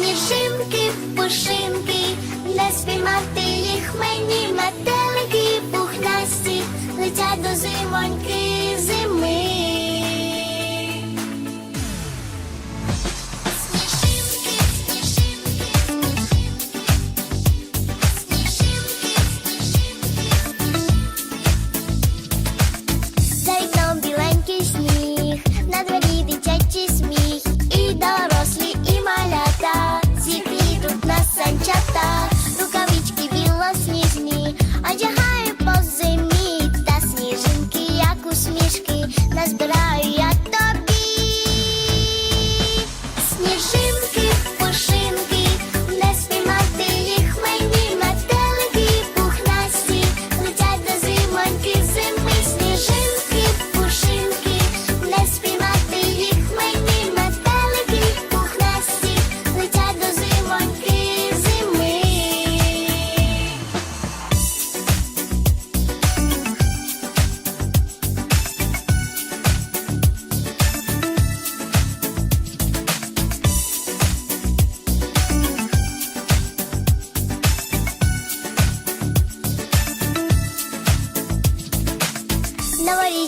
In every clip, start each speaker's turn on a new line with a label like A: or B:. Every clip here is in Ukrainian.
A: сніжинки в пушинки, не спіймати їх мені метелики.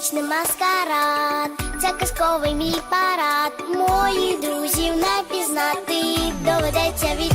A: новорічний маскарад, це казковий мій парад. Моїх друзів не пізнати доведеться від.